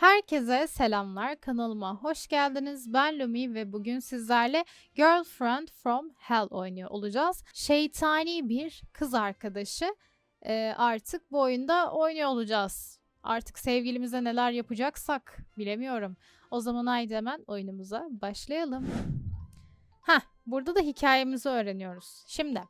Herkese selamlar. Kanalıma hoş geldiniz. Ben Lumi ve bugün sizlerle Girlfriend from Hell oynuyor olacağız. Şeytani bir kız arkadaşı. Ee, artık bu oyunda oynuyor olacağız. Artık sevgilimize neler yapacaksak bilemiyorum. O zaman haydi hemen oyunumuza başlayalım. Heh, burada da hikayemizi öğreniyoruz. Şimdi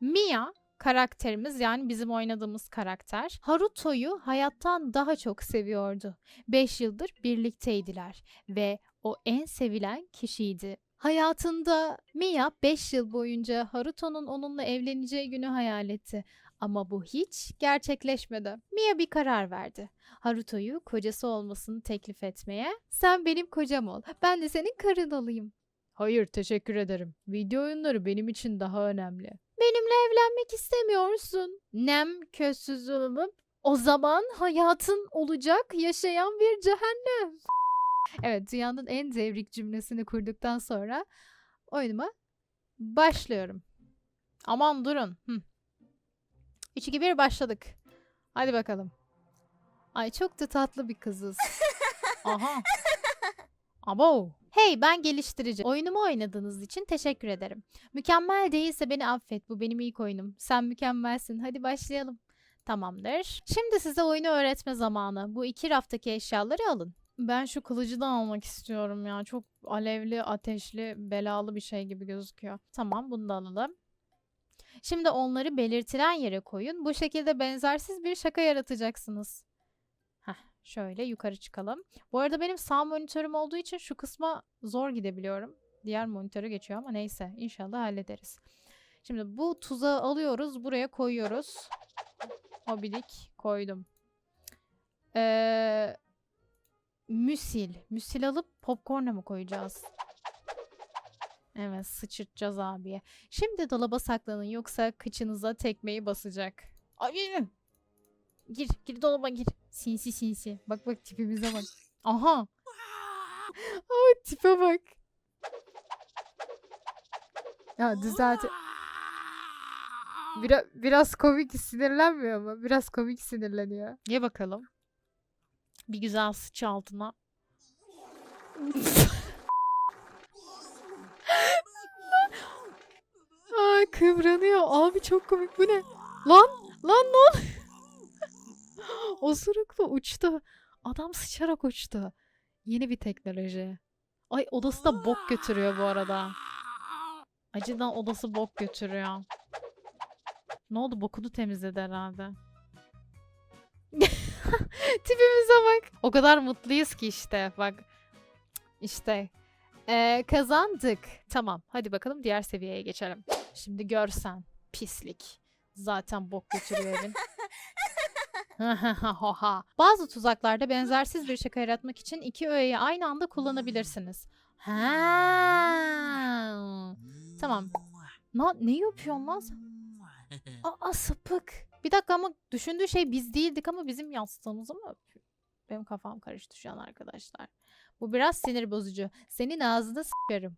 Mia karakterimiz yani bizim oynadığımız karakter Haruto'yu hayattan daha çok seviyordu. 5 yıldır birlikteydiler ve o en sevilen kişiydi. Hayatında Mia 5 yıl boyunca Haruto'nun onunla evleneceği günü hayal etti. Ama bu hiç gerçekleşmedi. Mia bir karar verdi. Haruto'yu kocası olmasını teklif etmeye. Sen benim kocam ol. Ben de senin karın olayım. Hayır teşekkür ederim. Video oyunları benim için daha önemli. Benimle evlenmek istemiyorsun. Nem közsüz olup o zaman hayatın olacak yaşayan bir cehennem. Evet dünyanın en zevrik cümlesini kurduktan sonra oyunuma başlıyorum. Aman durun. Hı. 3 2 1 başladık. Hadi bakalım. Ay çok da tatlı bir kızız. Aha. Abo. Hey ben geliştirici. Oyunumu oynadığınız için teşekkür ederim. Mükemmel değilse beni affet. Bu benim ilk oyunum. Sen mükemmelsin. Hadi başlayalım. Tamamdır. Şimdi size oyunu öğretme zamanı. Bu iki raftaki eşyaları alın. Ben şu kılıcı da almak istiyorum ya. Çok alevli, ateşli, belalı bir şey gibi gözüküyor. Tamam bunu da alalım. Şimdi onları belirtilen yere koyun. Bu şekilde benzersiz bir şaka yaratacaksınız. Şöyle yukarı çıkalım. Bu arada benim sağ monitörüm olduğu için şu kısma zor gidebiliyorum. Diğer monitöre geçiyor ama neyse inşallah hallederiz. Şimdi bu tuzağı alıyoruz buraya koyuyoruz. Mobilik koydum. Ee, müsil. Müsil alıp popcorn'a mı koyacağız? Evet sıçırtacağız abiye. Şimdi dolaba saklanın yoksa kıçınıza tekmeyi basacak. Ay Gir, gir dolaba gir. Sinsi sinsi. Bak bak tipimize bak. Aha. Aa tipe bak. Ya düzelt. Biraz, biraz komik sinirlenmiyor mu? Biraz komik sinirleniyor. Ye bakalım. Bir güzel sıç altına. Aa kıvranıyor. Abi çok komik. Bu ne? Lan! Lan ne oldu? Osurukla uçtu. Adam sıçarak uçtu. Yeni bir teknoloji. Ay odası da bok götürüyor bu arada. Acıdan odası bok götürüyor. Ne oldu? Bokunu temizledi herhalde. Tipimize bak. O kadar mutluyuz ki işte. Bak. İşte. Ee, kazandık. Tamam. Hadi bakalım diğer seviyeye geçelim. Şimdi görsen. Pislik. Zaten bok götürüyor evin. Bazı tuzaklarda benzersiz bir şaka yaratmak için iki öğeyi aynı anda kullanabilirsiniz. Ha. Tamam. Na, ne yapıyorsun lan? Aa sapık. Bir dakika ama düşündüğü şey biz değildik ama bizim yastığımızı mı öpüyor? Benim kafam karıştı şu an arkadaşlar. Bu biraz sinir bozucu. Senin ağzını s**arım.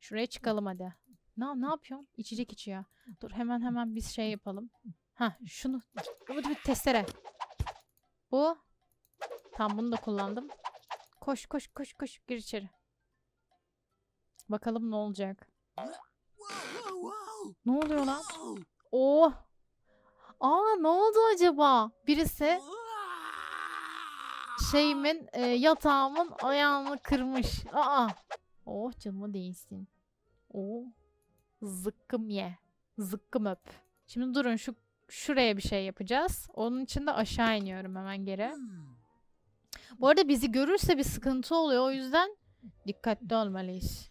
Şuraya çıkalım hadi. Ne, ne yapıyorsun? İçecek içiyor. Dur hemen hemen biz şey yapalım. Ha şunu. Bu bir testere. Bu. Tamam bunu da kullandım. Koş koş koş koş gir içeri. Bakalım ne olacak. Ne oluyor lan? Oh. Aa ne oldu acaba? Birisi şeyimin e, yatağımın ayağını kırmış. Aa. Oh canıma değsin. Oh. Zıkkım ye. Zıkkım öp. Şimdi durun şu şuraya bir şey yapacağız. Onun için de aşağı iniyorum hemen geri. Bu arada bizi görürse bir sıkıntı oluyor. O yüzden dikkatli olmalıyız.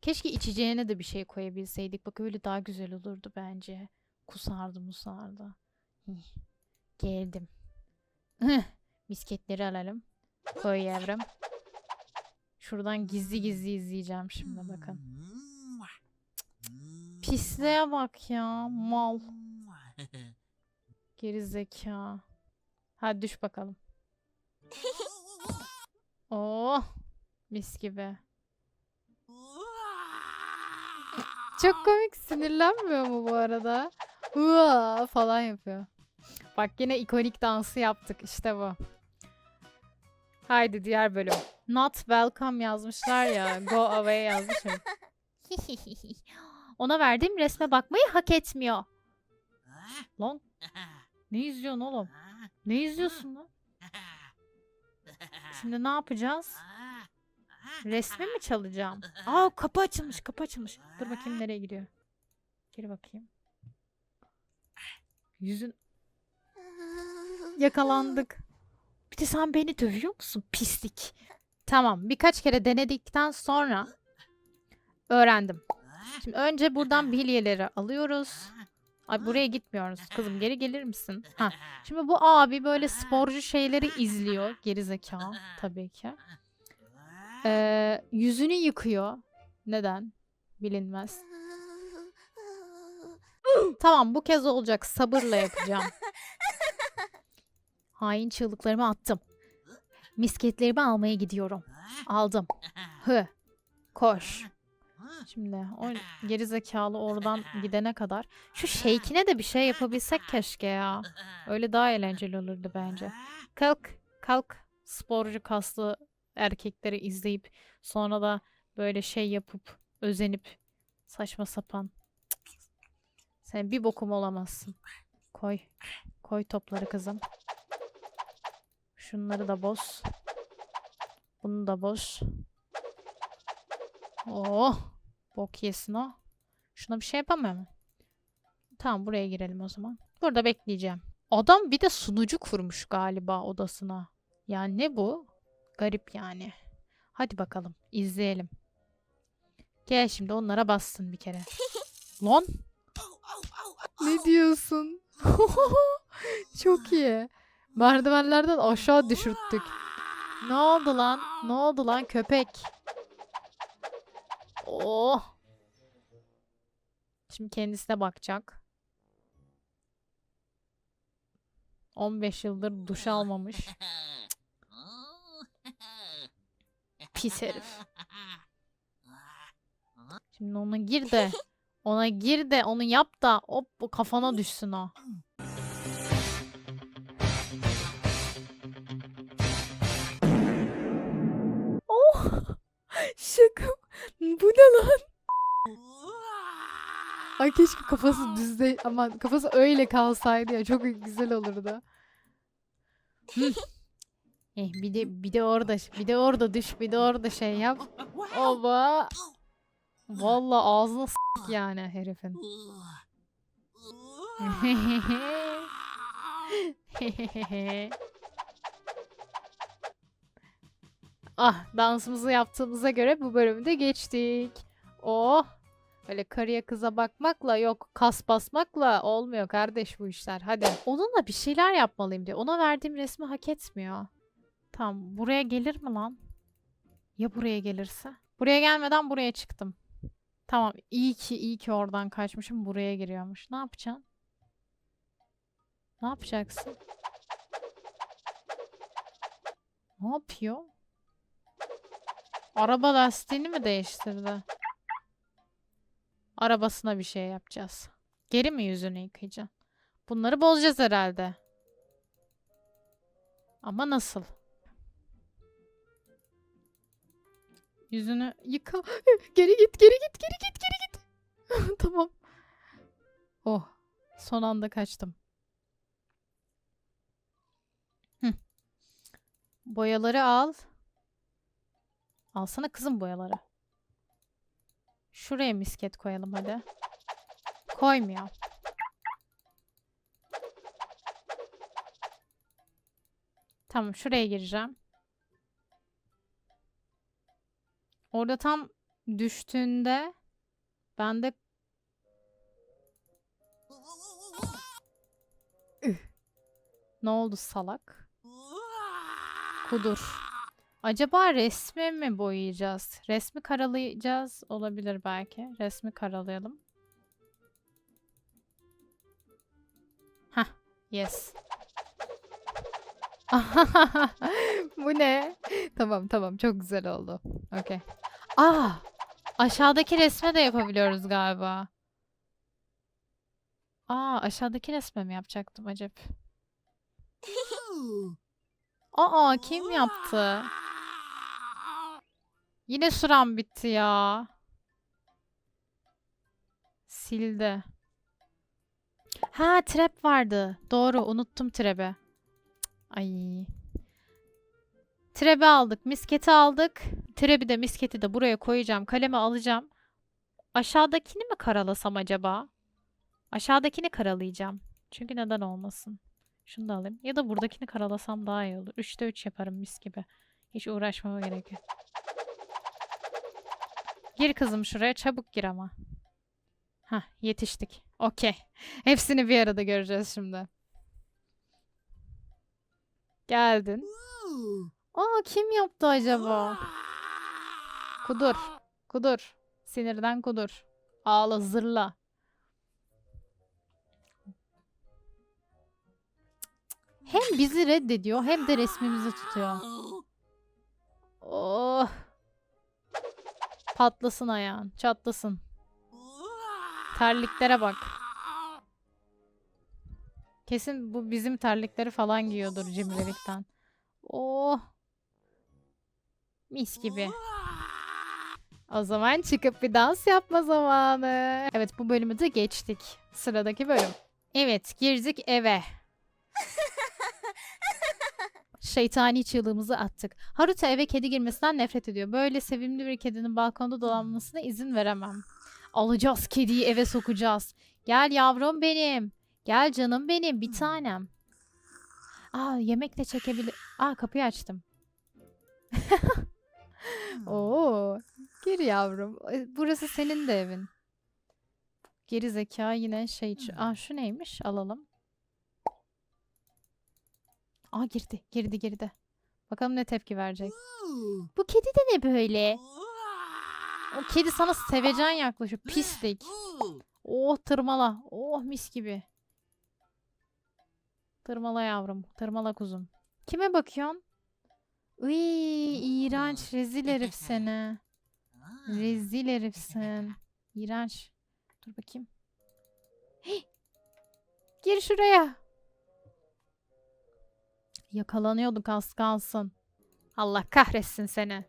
Keşke içeceğine de bir şey koyabilseydik. Bak öyle daha güzel olurdu bence. Kusardı musardı. Geldim. Misketleri alalım. Koy yavrum. Şuradan gizli gizli izleyeceğim şimdi bakın. Pisliğe bak ya. Mal. Geri zeka. Hadi düş bakalım. Oh. Mis gibi. Çok komik sinirlenmiyor mu bu arada? Hua falan yapıyor. Bak yine ikonik dansı yaptık. İşte bu. Haydi diğer bölüm. Not welcome yazmışlar ya. Go away yazmışım. Ona verdiğim resme bakmayı hak etmiyor. Lan ne izliyorsun oğlum? Ne izliyorsun lan? Şimdi ne yapacağız? Resmi mi çalacağım? Aa kapı açılmış kapı açılmış. Dur bakayım nereye gidiyor. Geri bakayım. Yüzün yakalandık. Bir de sen beni dövüyor musun pislik? Tamam birkaç kere denedikten sonra öğrendim. Şimdi önce buradan bilyeleri alıyoruz. Ay buraya gitmiyoruz. Kızım geri gelir misin? Ha. Şimdi bu abi böyle sporcu şeyleri izliyor. Geri zeka tabii ki. Ee, yüzünü yıkıyor. Neden? Bilinmez. Tamam bu kez olacak. Sabırla yapacağım. Hain çığlıklarımı attım. Misketlerimi almaya gidiyorum. Aldım. Hı. Koş. Şimdi o geri zekalı oradan gidene kadar. Şu şeykine de bir şey yapabilsek keşke ya. Öyle daha eğlenceli olurdu bence. Kalk. Kalk. Sporcu kaslı erkekleri izleyip sonra da böyle şey yapıp özenip saçma sapan. Sen bir bokum olamazsın. Koy. Koy topları kızım. Şunları da boz. Bunu da boz. Oh. Bok yesin o. Şuna bir şey yapamıyor mu? Tamam buraya girelim o zaman. Burada bekleyeceğim. Adam bir de sunucu kurmuş galiba odasına. Yani ne bu? Garip yani. Hadi bakalım izleyelim. Gel şimdi onlara bassın bir kere. Lan. Ne diyorsun? Çok iyi. Merdivenlerden aşağı düşürttük. Ne oldu lan? Ne oldu lan köpek? Oh. Şimdi kendisine bakacak. 15 yıldır duş almamış. Pis herif. Şimdi ona gir de ona gir de onu yap da hop bu kafana düşsün o. Ay keşke kafası düzde ama kafası öyle kalsaydı ya çok güzel olurdu. Eh, bir de bir de orada bir de orada düş bir de orada şey yap. Oba. Vallahi ağzına s**k yani herifin. ah dansımızı yaptığımıza göre bu bölümü de geçtik. Oh. Öyle karıya kıza bakmakla yok kas basmakla olmuyor kardeş bu işler. Hadi. Onunla bir şeyler yapmalıyım diyor. Ona verdiğim resmi hak etmiyor. Tamam buraya gelir mi lan? Ya buraya gelirse? Buraya gelmeden buraya çıktım. Tamam iyi ki iyi ki oradan kaçmışım buraya giriyormuş. Ne yapacaksın? Ne yapacaksın? Ne yapıyor? Araba lastiğini mi değiştirdi? Arabasına bir şey yapacağız. Geri mi yüzünü yıkayacaksın? Bunları bozacağız herhalde. Ama nasıl? Yüzünü yıka. Geri git, geri git, geri git, geri git. tamam. Oh, son anda kaçtım. Boyaları al. Alsana kızım boyaları. Şuraya misket koyalım hadi. Koymuyor. Tamam şuraya gireceğim. Orada tam düştüğünde ben de Üh. ne oldu salak? Kudur. Acaba resmi mi boyayacağız? Resmi karalayacağız. Olabilir belki. Resmi karalayalım. Hah. Yes. Bu ne? Tamam tamam çok güzel oldu. Okey. Aa! Aşağıdaki resme de yapabiliyoruz galiba. Aa aşağıdaki resme mi yapacaktım acaba? Aa kim yaptı? Yine süram bitti ya. Sildi. Ha trap vardı. Doğru unuttum trap'i. Ay. Trap'i aldık. Misketi aldık. Trap'i de misketi de buraya koyacağım. Kalemi alacağım. Aşağıdakini mi karalasam acaba? Aşağıdakini karalayacağım. Çünkü neden olmasın? Şunu da alayım. Ya da buradakini karalasam daha iyi olur. 3'te 3 yaparım mis gibi. Hiç uğraşmama gerek yok. Gir kızım şuraya. Çabuk gir ama. Hah yetiştik. Okey. Hepsini bir arada göreceğiz şimdi. Geldin. Aa kim yaptı acaba? Kudur. Kudur. Sinirden kudur. Ağla zırla. Hem bizi reddediyor hem de resmimizi tutuyor. Oh. Patlasın ayağın. Çatlasın. Terliklere bak. Kesin bu bizim terlikleri falan giyiyordur cimrilikten. Oh. Mis gibi. O zaman çıkıp bir dans yapma zamanı. Evet bu bölümü de geçtik. Sıradaki bölüm. Evet girdik eve. Şeytani çığlığımızı attık. Haruta eve kedi girmesinden nefret ediyor. Böyle sevimli bir kedinin balkonda dolanmasına izin veremem. Alacağız kediyi eve sokacağız. Gel yavrum benim. Gel canım benim bir tanem. Aa yemek de çekebilir. Aa kapıyı açtım. Oo, gir yavrum. E, Burası senin de evin. Geri zeka yine şey. ç- Aa şu neymiş? Alalım. Aa girdi, girdi, girdi. Bakalım ne tepki verecek. Bu kedi de ne böyle? O kedi sana sevecen yaklaşıyor. Pislik. Oh tırmala. Oh mis gibi. Tırmala yavrum. Tırmala kuzum. Kime bakıyorsun? Iy, iğrenç. Rezil herif seni. Rezil herifsin. İğrenç. Dur bakayım. Hey! Gir şuraya. Yakalanıyorduk az kalsın. Allah kahretsin seni.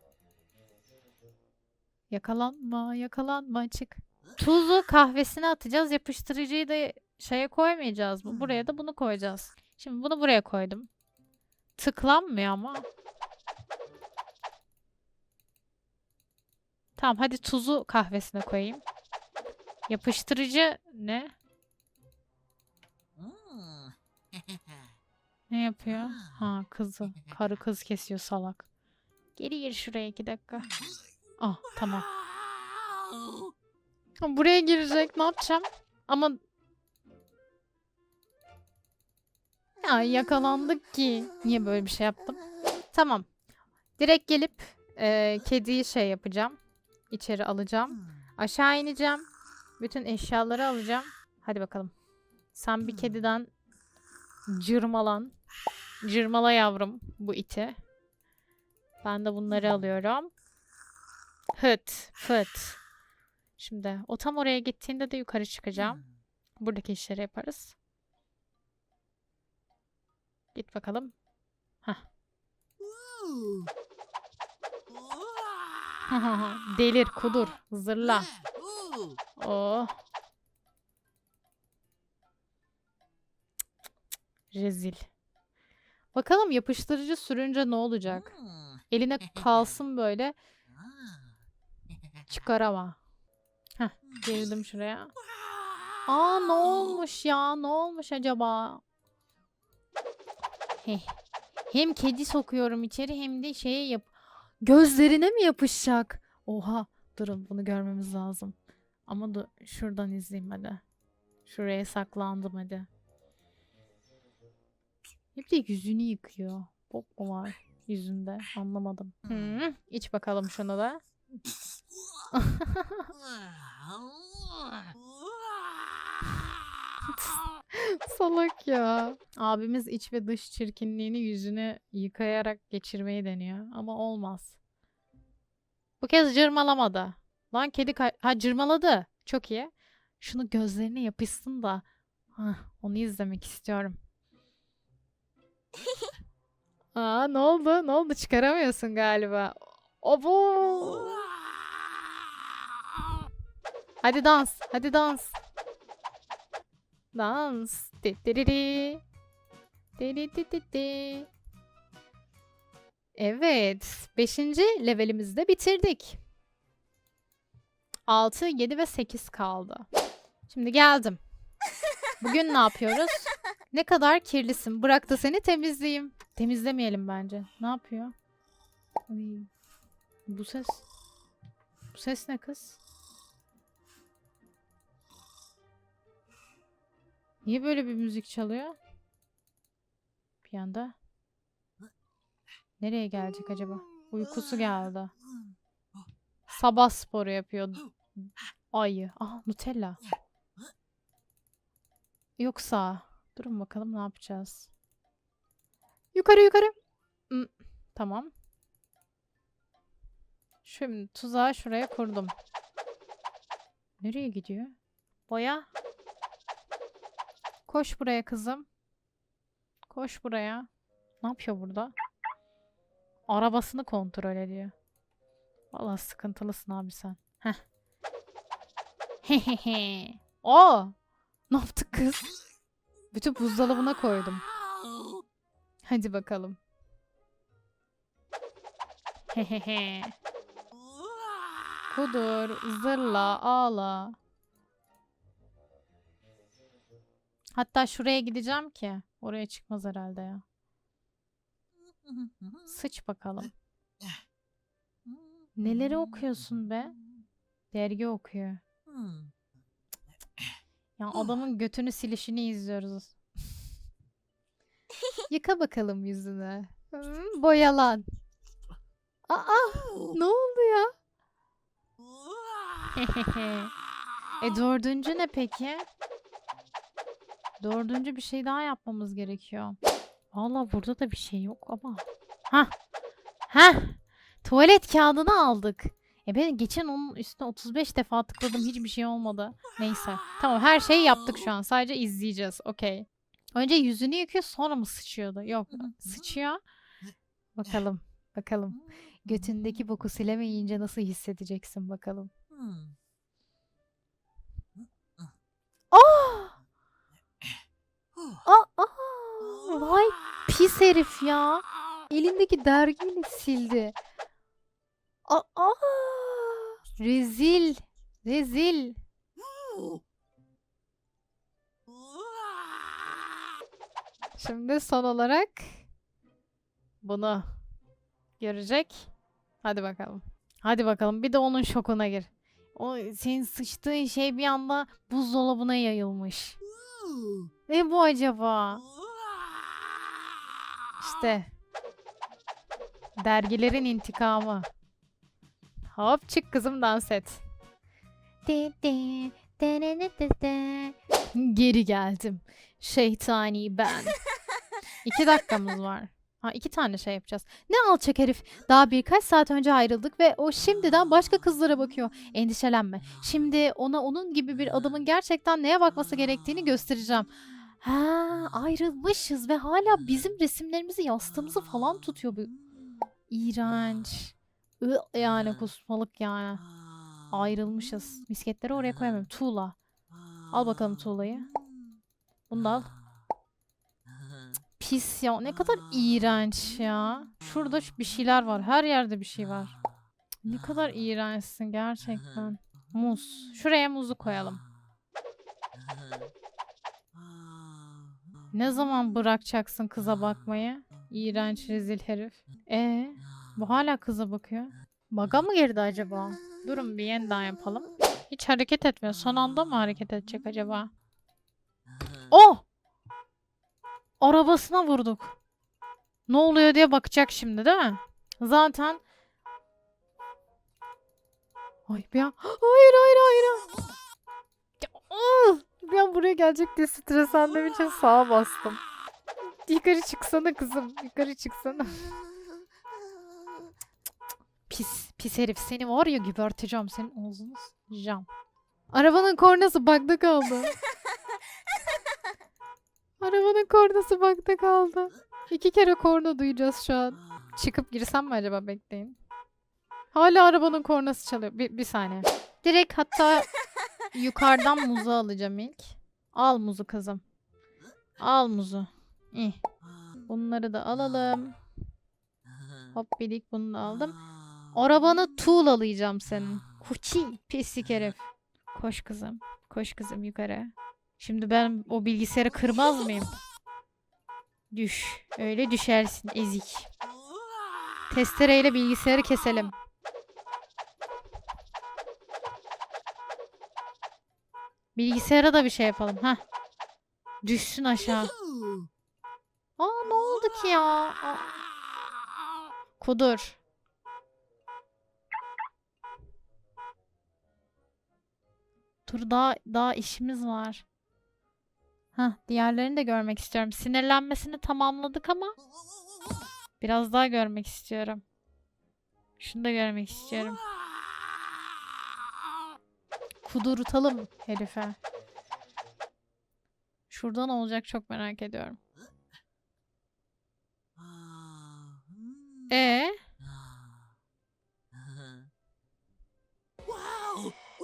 Yakalanma, yakalanma çık. Tuzu kahvesine atacağız. Yapıştırıcıyı da şeye koymayacağız mı? Buraya da bunu koyacağız. Şimdi bunu buraya koydum. Tıklanmıyor ama. Tamam hadi tuzu kahvesine koyayım. Yapıştırıcı ne? Ne yapıyor? Ha kızı. Karı kız kesiyor salak. Geri gir şuraya iki dakika. Ah tamam. Buraya girecek ne yapacağım? Ama ya yakalandık ki. Niye böyle bir şey yaptım? Tamam. Direkt gelip e, kediyi şey yapacağım. İçeri alacağım. Aşağı ineceğim. Bütün eşyaları alacağım. Hadi bakalım. Sen bir kediden cırmalan. Cırmala yavrum bu iti. Ben de bunları alıyorum. Hıt fıt. Şimdi o tam oraya gittiğinde de yukarı çıkacağım. Buradaki işleri yaparız. Git bakalım. Delir, kudur, zırla. Oh. Rezil. Bakalım yapıştırıcı sürünce ne olacak? Eline kalsın böyle. Çıkarama. Heh, girdim şuraya. Aa ne olmuş ya? Ne olmuş acaba? Heh. Hem kedi sokuyorum içeri hem de şeye yap. Gözlerine mi yapışacak? Oha. Durun bunu görmemiz lazım. Ama dur, şuradan izleyeyim hadi. Şuraya saklandım hadi. Hep de yüzünü yıkıyor. Bok mu var yüzünde? Anlamadım. Hı, iç bakalım şunu da. Salak ya. Abimiz iç ve dış çirkinliğini yüzüne yıkayarak geçirmeyi deniyor. Ama olmaz. Bu kez cırmalamadı. Lan kedi ha cırmaladı. Çok iyi. Şunu gözlerine yapışsın da. Hah, onu izlemek istiyorum. Aa ne oldu? Ne oldu? Çıkaramıyorsun galiba. Obo. Hadi dans. Hadi dans. Dans. Di di di di. Di di di di di. Evet. Beşinci levelimizi de bitirdik. 6, 7 ve 8 kaldı. Şimdi geldim. Bugün ne yapıyoruz? Ne kadar kirlisin. Bırak da seni temizleyeyim. Temizlemeyelim bence. Ne yapıyor? Ay, bu ses. Bu ses ne kız? Niye böyle bir müzik çalıyor? Bir anda. Nereye gelecek acaba? Uykusu geldi. Sabah sporu yapıyor. Ayı. Ah Nutella. Yoksa durun bakalım ne yapacağız. Yukarı yukarı. Hmm, tamam. Şimdi tuzağı şuraya kurdum. Nereye gidiyor? Boya. Koş buraya kızım. Koş buraya. Ne yapıyor burada? Arabasını kontrol ediyor. Valla sıkıntılısın abi sen. Heh. Hehehe. Oo! Ne yaptık kız? Bütün buzdolabına koydum. Hadi bakalım. Hehehe. Kudur, zırla, ağla. Hatta şuraya gideceğim ki. Oraya çıkmaz herhalde ya. Sıç bakalım. Neleri okuyorsun be? Dergi okuyor. Ya adamın götünü silişini izliyoruz. Yıka bakalım yüzünü. Hmm, boyalan. Aa, ne oldu ya? e dördüncü ne peki? Dördüncü bir şey daha yapmamız gerekiyor. Valla burada da bir şey yok ama. Ha, ha. Tuvalet kağıdını aldık. E ben geçen onun üstüne 35 defa tıkladım hiçbir şey olmadı. Neyse. Tamam her şeyi yaptık şu an. Sadece izleyeceğiz. Okey. Önce yüzünü yıkıyor sonra mı sıçıyordu? Yok sıçıyor. Bakalım. Bakalım. Götündeki boku silemeyince nasıl hissedeceksin bakalım. Aa! Aa! aa! Vay pis herif ya. Elindeki dergiyle sildi. Aa! aa! Rezil. Rezil. Şimdi son olarak bunu görecek. Hadi bakalım. Hadi bakalım. Bir de onun şokuna gir. O senin sıçtığın şey bir anda buzdolabına yayılmış. Ne bu acaba? İşte dergilerin intikamı. Hop çık kızım dans et. Geri geldim. Şeytani ben. İki dakikamız var. Ha iki tane şey yapacağız. Ne alçak herif. Daha birkaç saat önce ayrıldık ve o şimdiden başka kızlara bakıyor. Endişelenme. Şimdi ona onun gibi bir adamın gerçekten neye bakması gerektiğini göstereceğim. Ha ayrılmışız ve hala bizim resimlerimizi yastığımızı falan tutuyor bu. İğrenç. Yani kusmalık yani. Ayrılmışız. Misketleri oraya koyamıyorum. Tuğla. Al bakalım tuğlayı. Bunu da al. Pis ya. Ne kadar iğrenç ya. Şurada şu- bir şeyler var. Her yerde bir şey var. Ne kadar iğrençsin gerçekten. Muz. Şuraya muzu koyalım. Ne zaman bırakacaksın kıza bakmayı? İğrenç rezil herif. E bu hala kıza bakıyor. Baga mı girdi acaba? Durun bir yeniden yapalım. Hiç hareket etmiyor. Son anda mı hareket edecek acaba? Oh! Arabasına vurduk. Ne oluyor diye bakacak şimdi değil mi? Zaten Ay bir an... Hayır hayır hayır. Bir an buraya gelecek diye streslendiğim için sağa bastım. Yukarı çıksana kızım. Yukarı çıksana. Pis, pis herif. Seni var ya geberteceğim. Senin ağzını sıçacağım. Arabanın kornası bakta kaldı. Arabanın kornası bakta kaldı. İki kere korna duyacağız şu an. Çıkıp girsem mi acaba bekleyin. Hala arabanın kornası çalıyor. Bir, bir saniye. Direkt hatta yukarıdan muzu alacağım ilk. Al muzu kızım. Al muzu. İyi. Bunları da alalım. Hop bilik bunu da aldım. Arabanı tuğlalayacağım senin. Kuçi pislik herif. Koş kızım. Koş kızım yukarı. Şimdi ben o bilgisayarı kırmaz mıyım? Düş. Öyle düşersin ezik. Testereyle bilgisayarı keselim. Bilgisayara da bir şey yapalım. ha. Düşsün aşağı. Aa ne oldu ki ya? Aa. Kudur. Dur daha daha işimiz var. Hah, diğerlerini de görmek istiyorum. Sinirlenmesini tamamladık ama biraz daha görmek istiyorum. Şunu da görmek istiyorum. Kudurtalım herife. Şurada ne olacak çok merak ediyorum. E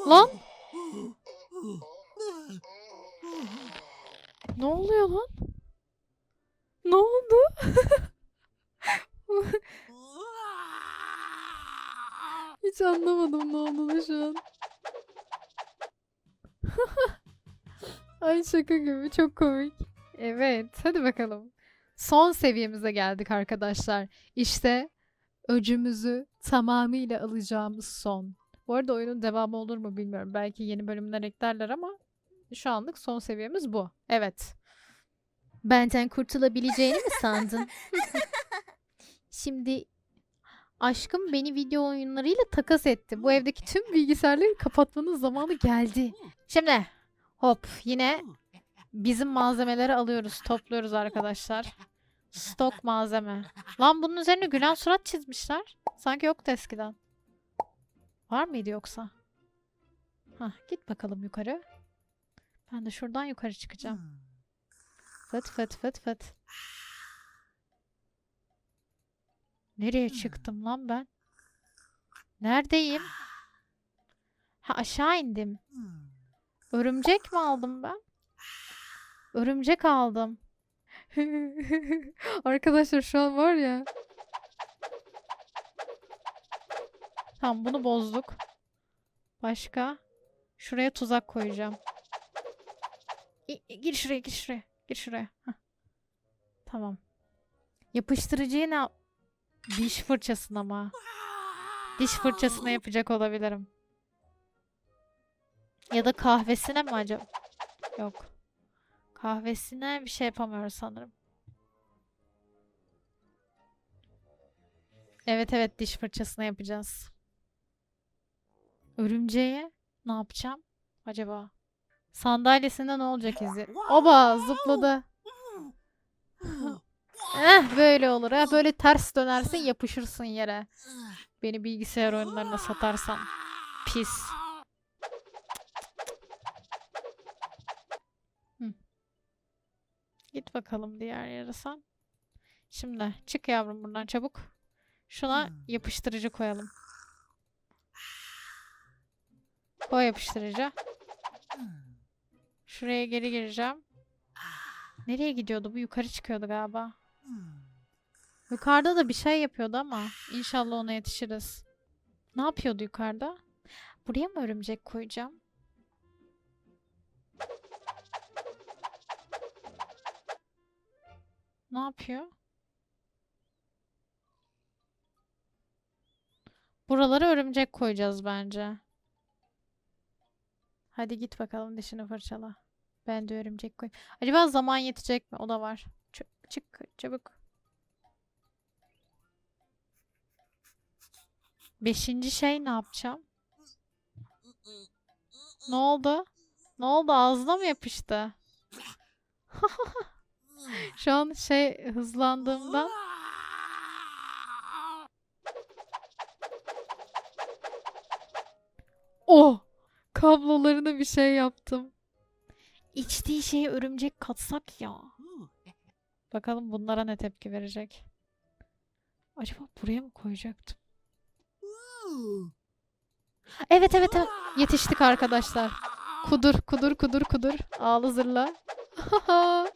lan ne oluyor lan? Ne oldu? Hiç anlamadım ne olduğunu şu an. Ay şaka gibi çok komik. Evet hadi bakalım. Son seviyemize geldik arkadaşlar. İşte öcümüzü tamamıyla alacağımız son. Bu arada oyunun devamı olur mu bilmiyorum. Belki yeni bölümler eklerler ama şu anlık son seviyemiz bu. Evet. Benden kurtulabileceğini mi sandın? Şimdi aşkım beni video oyunlarıyla takas etti. Bu evdeki tüm bilgisayarları kapatmanın zamanı geldi. Şimdi hop yine bizim malzemeleri alıyoruz, topluyoruz arkadaşlar. Stok malzeme. Lan bunun üzerine gülen surat çizmişler. Sanki yoktu eskiden. Var mıydı yoksa? Hah, git bakalım yukarı. Ben de şuradan yukarı çıkacağım. Fıt fıt fıt fıt. Nereye çıktım lan ben? Neredeyim? Ha aşağı indim. Örümcek mi aldım ben? Örümcek aldım. Arkadaşlar şu an var ya. Tamam bunu bozduk. Başka? Şuraya tuzak koyacağım. İ- gir şuraya gir şuraya. Gir şuraya. Hah. Tamam. Yapıştırıcıyı ne Diş fırçasına ama. Diş fırçasına yapacak olabilirim. Ya da kahvesine mi acaba? Yok. Kahvesine bir şey yapamıyoruz sanırım. Evet evet diş fırçasına yapacağız. Örümceğe ne yapacağım acaba? Sandalyesinde ne olacak izi? Oba zıpladı. Eh böyle olur. Eh böyle ters dönersin yapışırsın yere. Beni bilgisayar oyunlarına satarsan. Pis. Hı. Git bakalım diğer yere sen. Şimdi çık yavrum buradan çabuk. Şuna yapıştırıcı koyalım. Koy yapıştırıcı. Şuraya geri gireceğim. Nereye gidiyordu? Bu yukarı çıkıyordu galiba. Yukarıda da bir şey yapıyordu ama inşallah ona yetişiriz. Ne yapıyordu yukarıda? Buraya mı örümcek koyacağım? Ne yapıyor? Buralara örümcek koyacağız bence. Hadi git bakalım dişini fırçala. Ben de örümcek koy. Acaba zaman yetecek mi? O da var. Ç- çık çabuk. Beşinci şey ne yapacağım? Ne oldu? Ne oldu? Ağzına mı yapıştı? Şu an şey hızlandığımdan Oh! Kablolarına bir şey yaptım. İçtiği şeye örümcek katsak ya. Bakalım bunlara ne tepki verecek. Acaba buraya mı koyacaktım? Evet evet evet. Yetiştik arkadaşlar. Kudur kudur kudur kudur. Ağlı zırla.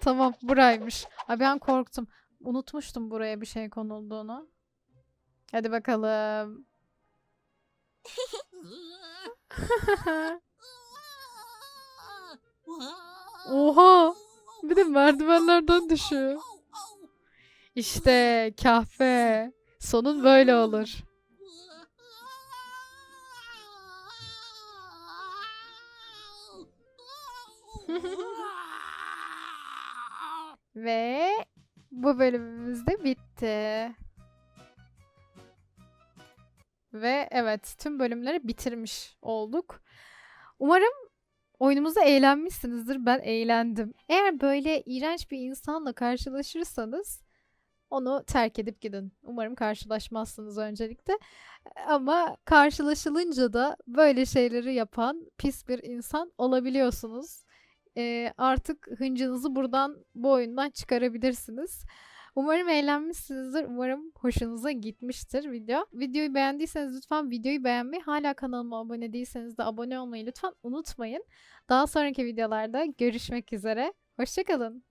tamam buraymış. Ay ben korktum. Unutmuştum buraya bir şey konulduğunu. Hadi bakalım. Oha! Bir de merdivenlerden düşüyor. İşte kahve. Sonun böyle olur. Ve bu bölümümüz de bitti. Ve evet tüm bölümleri bitirmiş olduk. Umarım oyunumuzda eğlenmişsinizdir. Ben eğlendim. Eğer böyle iğrenç bir insanla karşılaşırsanız onu terk edip gidin. Umarım karşılaşmazsınız öncelikle. Ama karşılaşılınca da böyle şeyleri yapan pis bir insan olabiliyorsunuz. Ee, artık hıncınızı buradan bu oyundan çıkarabilirsiniz. Umarım eğlenmişsinizdir. Umarım hoşunuza gitmiştir video. Videoyu beğendiyseniz lütfen videoyu beğenmeyi, hala kanalıma abone değilseniz de abone olmayı lütfen unutmayın. Daha sonraki videolarda görüşmek üzere. Hoşçakalın.